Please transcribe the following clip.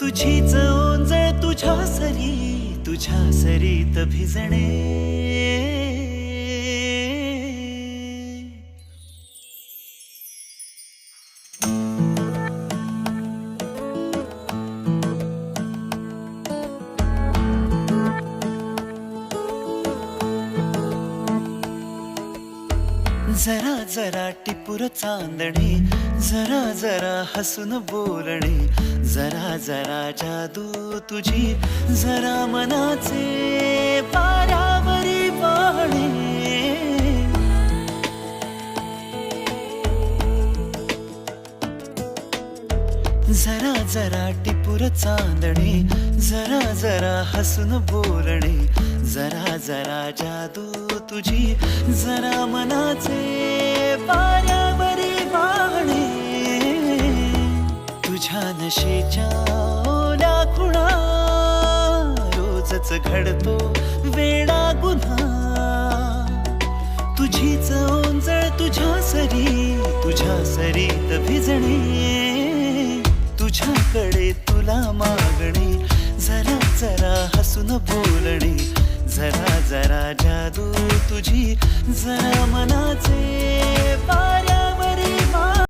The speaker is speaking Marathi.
तुझीच ओंजळ तुझ्या सरी तुझ्या सरीत भिजणे. जरा जरा टिपूर चांदणे जरा जरा हसून बोलणे जरा जरा जादू तुझी जरा मनाचे पारावरी पाहणे. जरा जरा टिपूर चांदणे जरा जरा हसून बोलणे. जरा जरा जादू तुझी जरा मनाचे पाऱ्यावरी वाहणे तुझ्या नशेच्या रोजच घडतो वेडा गुन्हा. तुझीच ओंजळ तुझ्या सरी तुझ्या सरीत भिजणे. तुझ्याकडे तुला मागणे जरा जरा हसून बोलणे. जरा जरा जादू तुझी जरा मनाचे